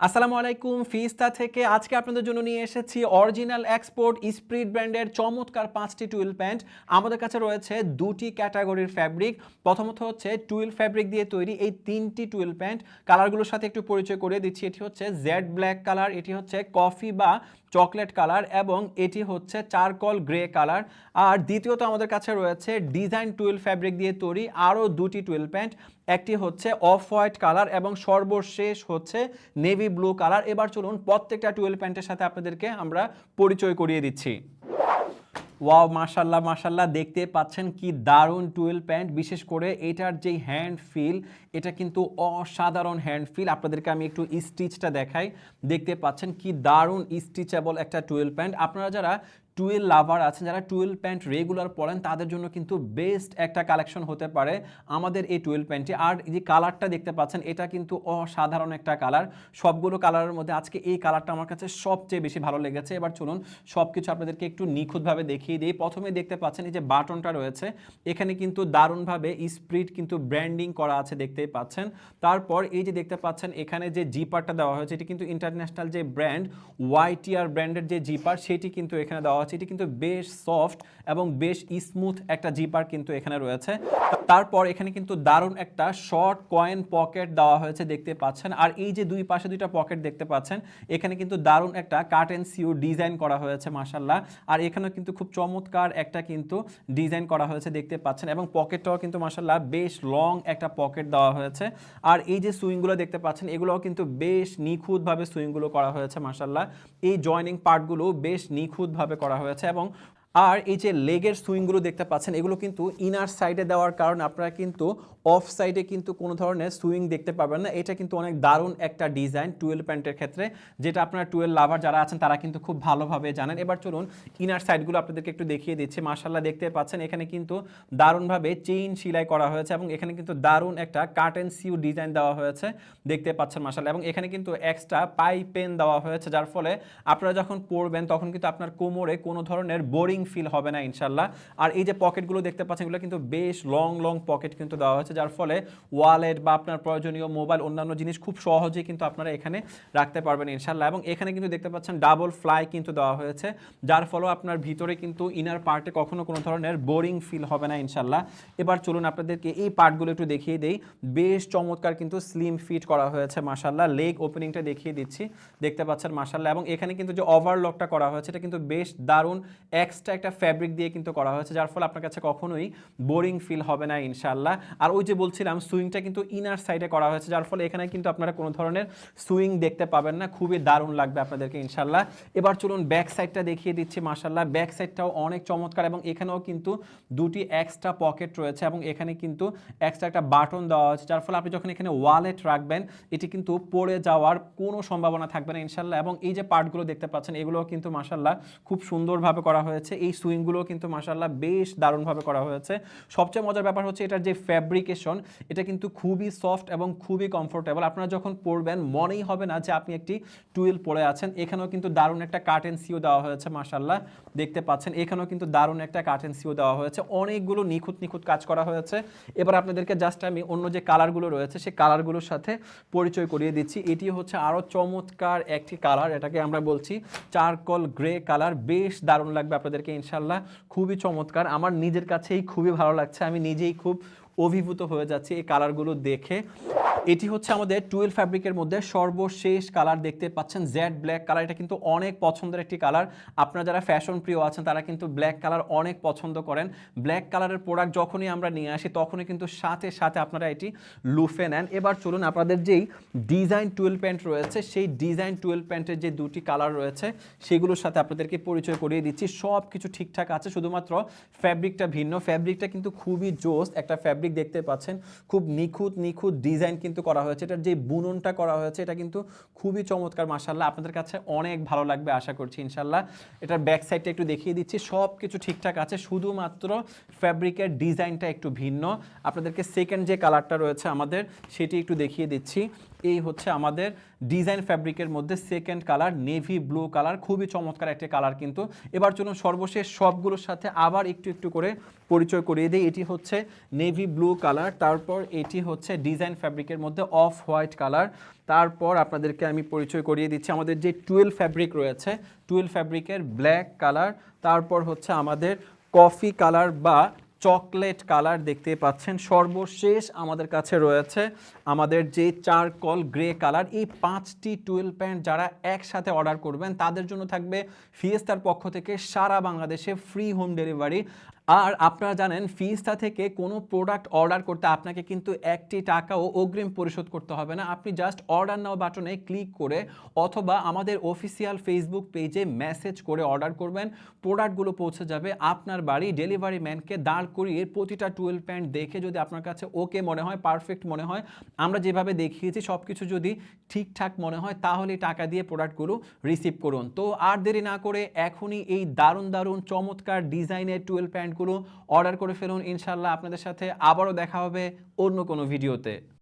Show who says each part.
Speaker 1: আসসালামু আলাইকুম, ফিস্তা থেকে আজকে আপনাদের জন্য নিয়ে এসেছি অরিজিনাল এক্সপোর্ট স্প্রিট ব্র্যান্ডের চমৎকার পাঁচটি টুইল প্যান্ট। আমাদের কাছে রয়েছে দুটি ক্যাটাগরির ফ্যাব্রিক। প্রথমত হচ্ছে টুইল ফ্যাব্রিক দিয়ে তৈরি এই তিনটি টুইল প্যান্ট। কালারগুলোর সাথে একটু পরিচয় করে দিচ্ছি। এটি হচ্ছে জেড ব্ল্যাক কালার, এটি হচ্ছে কফি বা চকলেট কালার এবং এটি হচ্ছে চারকল গ্রে কালার। আর দ্বিতীয়ত আমাদের কাছে রয়েছে ডিজাইন টুইল ফ্যাব্রিক দিয়ে তৈরি আরও দুটি টুয়েলভ প্যান্ট। একটি হচ্ছে অফ হোয়াইট কালার এবং সর্বশেষ হচ্ছে নেভি ব্লু কালার। এবার চলুন প্রত্যেকটা টুয়েল প্যান্টের সাথে আপনাদেরকে আমরা পরিচয় করিয়ে দিচ্ছি। ওয়াও মাশাল্লাহ মাশাল্লাহ দেখতে পাচ্ছেন কি দারুণ টুয়েল প্যান্ট। বিশেষ করে এটার যে হ্যান্ড ফিল, এটা কিন্তু অসাধারণ হ্যান্ড ফিল। আপনাদেরকে আমি একটু স্টিচটা দেখাই। দেখতে পাচ্ছেন কি দারুণ স্টিচেবল একটা টুয়েল প্যান্ট। আপনারা যারা টুয়েল লাভার আছেন, যারা টুয়েল প্যান্ট রেগুলার পরেন, তাদের জন্য কিন্তু বেস্ট একটা কালেকশন হতে পারে আমাদের এই টুয়েল প্যান্টটি। আর যে কালারটা দেখতে পাচ্ছেন, এটা কিন্তু অসাধারণ একটা কালার। সবগুলো কালারের মধ্যে আজকে এই কালারটা আমার কাছে সবচেয়ে বেশি ভালো লেগেছে। এবার চলুন সব কিছু আপনাদেরকে একটু নিখুঁতভাবে দেখিয়ে দিই। প্রথমে দেখতে পাচ্ছেন, এই যে বাটনটা রয়েছে, এখানে কিন্তু দারুণভাবে স্প্রিট কিন্তু ব্র্যান্ডিং করা আছে দেখতেই পাচ্ছেন। তারপর এই যে দেখতে পাচ্ছেন, এখানে যে জিপারটা দেওয়া হয়েছে, এটি কিন্তু ইন্টারন্যাশনাল যে ব্র্যান্ড ওয়াইটিআর ব্র্যান্ডের যে জিপার, সেটি কিন্তু এখানে দেওয়া আছে। এটি কিন্তু বেশ সফট এবং বেশ স্মুথ একটা জিপার কিন্তু এখানে রয়েছে। তারপর এখানে কিন্তু দারুণ একটা শর্ট কয়েন পকেট দেওয়া হয়েছে দেখতে পাচ্ছেন। আর এই যে দুই পাশে দুইটা পকেট দেখতে পাচ্ছেন, এখানে কিন্তু দারুণ একটা কাট অ্যান্ড সিউ ডিজাইন করা হয়েছে মাসাল্লাহ আর এখানেও কিন্তু খুব চমৎকার একটা কিন্তু ডিজাইন করা হয়েছে দেখতে পাচ্ছেন এবং পকেটটাও কিন্তু মাসাল্লাহ বেশ লং একটা পকেট দেওয়া হয়েছে। আর এই যে সুইংগুলো দেখতে পাচ্ছেন, এগুলোও কিন্তু বেশ নিখুঁতভাবে সুইংগুলো করা হয়েছে মাসাল্লাহ এই জয়নিং পার্টগুলো বেশ নিখুঁতভাবে করা হয়েছে এবং আর এই যে লেগের সুইংগুলো দেখতে পাচ্ছেন, এগুলো কিন্তু ইনার সাইডে দেওয়ার কারণে আপনারা কিন্তু অফ সাইডে কিন্তু কোনো ধরনের সুইং দেখতে পাবেন না। এটা কিন্তু অনেক দারুণ একটা ডিজাইন টুয়েল প্যান্টের ক্ষেত্রে, যেটা আপনারা টুয়েল লাভার যারা আছেন তারা কিন্তু খুব ভালোভাবে জানেন। এবার চলুন ইনার সাইডগুলো আপনাদেরকে একটু দেখিয়ে দিচ্ছি। মার্শাল্লাহ দেখতে পাচ্ছেন এখানে কিন্তু দারুণভাবে চেইন সেলাই করা হয়েছে এবং এখানে কিন্তু দারুণ একটা কাট অ্যান্ড সিউ ডিজাইন দেওয়া হয়েছে, দেখতে পাচ্ছেন মার্শাল্লাহ এবং এখানে কিন্তু এক্সট্রা পাই পেন দেওয়া হয়েছে, যার ফলে আপনারা যখন পড়বেন তখন কিন্তু আপনার কোমরে কোনো ধরনের বোরিং ফিল হবে না ইনশাল্লাহ আর এই যে পকেটগুলো দেখতে পাচ্ছেন, এগুলো কিন্তু বেশ লং লং পকেট কিন্তু দেওয়া হয়েছে, যার ফলে ওয়ালেট বা আপনার প্রয়োজনীয় মোবাইল অন্যান্য জিনিস খুব সহজেই কিন্তু আপনারা এখানে রাখতে পারবেন ইনশাল্লাহ এবং এখানে কিন্তু দেখতে পাচ্ছেন ডাবল ফ্লাই কিন্তু দেওয়া হয়েছে, যার ফলে আপনার ভিতরে কিন্তু ইনার পার্টে কখনো কোনো ধরনের বোরিং ফিল হবে না ইনশাল্লাহ এবার চলুন আপনাদেরকে এই পার্টগুলো একটু দেখিয়ে দেই। বেশ চমৎকার কিন্তু স্লিম ফিট করা হয়েছে মাসাল্লাহ লেগ ওপেনিংটা দেখিয়ে দিচ্ছি, দেখতে পাচ্ছেন মাসাল্লাহ এবং এখানে কিন্তু যে ওভারলকটা করা হয়েছে, এটা কিন্তু বেশ দারুণ এক্সট্রা একটা ফ্যাব্রিক দিয়ে কিন্তু করা হয়েছে, যার ফলে আপনার কাছে কখনোই বোরিং ফিল হবে না ইনশাল্লাহ আর ওই যে বলছিলাম সুইংটা কিন্তু ইনার সাইডে করা হয়েছে, যার ফলে এখানে কিন্তু আপনারা কোনো ধরনের সুইং দেখতে পাবেন না, খুবই দারুণ লাগবে আপনাদেরকে ইনশাল্লাহ এবার চলুন ব্যাক সাইডটা দেখিয়ে দিচ্ছি মার্শাল্লাহ ব্যাক সাইডটাও অনেক চমৎকার এবং এখানেও কিন্তু দুটি এক্সট্রা পকেট রয়েছে এবং এখানে কিন্তু এক্সট্রা একটা বাটন দেওয়া হয়েছে, যার ফলে আপনি যখন এখানে ওয়ালেট রাখবেন, এটি কিন্তু পড়ে যাওয়ার কোনো সম্ভাবনা থাকবে না ইনশাল্লাহ এবং এই যে পার্টগুলো দেখতে পাচ্ছেন, এগুলোও কিন্তু মার্শাল্লাহ খুব সুন্দরভাবে করা হয়েছে। এই সুইংগুলো কিন্তু মার্শাল্লাহ বেশ দারুণভাবে করা হয়েছে। সবচেয়ে মজার ব্যাপার হচ্ছে এটার যে ফ্যাব্রিকেশন এটা কিন্তু খুবই সফট এবং খুবই কমফোর্টেবল আপনারা যখন পরবেন, মনেই হবে না যে আপনি একটি টুয়েল পরে আছেন। এখানেও কিন্তু দারুণ একটা কার্টেন সিও দেওয়া হয়েছে মার্শাল্লাহ দেখতে পাচ্ছেন, এখানেও কিন্তু দারুণ একটা কার্টেন সিও দেওয়া হয়েছে। অনেকগুলো নিখুঁত নিখুঁত কাজ করা হয়েছে। এবার আপনাদেরকে জাস্ট আমি অন্য যে কালারগুলো রয়েছে সেই কালারগুলোর সাথে পরিচয় করিয়ে দিচ্ছি। এটি হচ্ছে আরও চমৎকার একটি কালার এটাকে আমরা বলছি চারকল গ্রে কালার বেশ দারুণ লাগবে আপনাদেরকে ইনশাল্লাহ খুবই চমৎকার। আমার নিজের কাছেই খুবই ভালো লাগছে। আমি নিজেই খুব অভিভূত হয়ে যাচ্ছি এই কালারগুলো দেখে। এটি হচ্ছে আমাদের টুয়েলভ ফ্যাব্রিকের মধ্যে সর্বশেষ কালার দেখতে পাচ্ছেন জেড ব্ল্যাক কালার। এটা কিন্তু অনেক পছন্দের একটি কালার। আপনারা যারা ফ্যাশন প্রিয় আছেন, তারা কিন্তু ব্ল্যাক কালার অনেক পছন্দ করেন। ব্ল্যাক কালারের প্রোডাক্ট যখনই আমরা নিয়ে আসি, তখনই কিন্তু সাথে সাথে আপনারা এটি লুফে নেন। এবার চলুন আপনাদের যেই ডিজাইন টুয়েলভ প্যান্ট রয়েছে, সেই ডিজাইন টুয়েলভ প্যান্টের যে দুটি কালার রয়েছে, সেগুলোর সাথে আপনাদেরকে পরিচয় করিয়ে দিচ্ছি। সব কিছু ঠিকঠাক আছে, শুধুমাত্র ফ্যাব্রিকটা ভিন্ন। ফ্যাব্রিকটা কিন্তু খুবই জোস একটা ফ্যাব্রিক দেখতে পাচ্ছেন। খুব নিখুঁত নিখুঁত ডিজাইন কিন্তু করা হয়েছে। এটার যে বুননটা করা হয়েছে, এটা কিন্তু খুবই চমৎকার মাসাল্লাহ আপনাদের কাছে অনেক ভালো লাগবে, আশা করছি ইনশাল্লাহ এটার ব্যাক সাইডটা একটু দেখিয়ে দিচ্ছি। সব কিছু ঠিকঠাক আছে, শুধুমাত্র ফ্যাব্রিকের ডিজাইনটা একটু ভিন্ন। আপনাদেরকে সেকেন্ড যে কালারটা রয়েছে আমাদের, সেটি একটু দেখিয়ে দিচ্ছি। এই হচ্ছে আমাদের ডিজাইন ফ্যাব্রিকের মধ্যে second colour navy blue colour খুবই চমৎকার একটি কালার কিন্তু। এবার চলুন সর্বশেষ সবগুলোর সাথে আবার একটু একটু করে পরিচয় করিয়ে দিই। এটি হচ্ছে নেভি ব্লু কালার তারপর এটি হচ্ছে ডিজাইন ফ্যাব্রিকের মধ্যে অফ হোয়াইট কালার তারপর আপনাদেরকে আমি পরিচয় করিয়ে দিচ্ছি, আমাদের যে টুয়েলভ ফ্যাব্রিক রয়েছে, টুয়েলভ ফ্যাব্রিকের ব্ল্যাক কালার তারপর হচ্ছে আমাদের কফি কালার বা চকলেট কালার দেখতে পাচ্ছেন। সর্বশেষ আমাদের কাছে রয়েছে আমাদের যে চারকল গ্রে কালার, এই পাঁচটি টুয়েলভ প্যান্ট যারা একসাথে অর্ডার করবেন, তাদের জন্য থাকবে ফিয়েস্তার পক্ষ থেকে সারা বাংলাদেশে ফ্রি হোম ডেলিভারি আর আপনারা জানেন ফিস্তা থেকে কোনো প্রোডাক্ট অর্ডার করতে আপনাকে কিন্তু একটি টাকাও অগ্রিম পরিশোধ করতে হবে না। আপনি জাস্ট অর্ডার নাও বাটনে ক্লিক করে অথবা আমাদের অফিসিয়াল ফেসবুক পেজে মেসেজ করে অর্ডার করবেন। প্রোডাক্টগুলো পৌঁছে যাবে আপনার বাড়ি ডেলিভারি ম্যানকে দাঁড় করিয়ে প্রতিটা টুয়েলভ প্যান্ট দেখে যদি আপনার কাছে ওকে মনে হয় পারফেক্ট মনে হয়, আমরা যেভাবে দেখিয়েছি সব কিছু যদি ঠিকঠাক মনে হয় তাহলে টাকা দিয়ে প্রোডাক্টগুলো রিসিভ করুন। তো আর দেরি না করে এখনই এই দারুণ দারুণ চমৎকার ডিজাইনের টুয়েলভ প্যান্টগুলো অর্ডার করে ফেলুন। ইনশাল্লাহ আপনাদের সাথে আবারও দেখা হবে অন্য কোনো ভিডিওতে।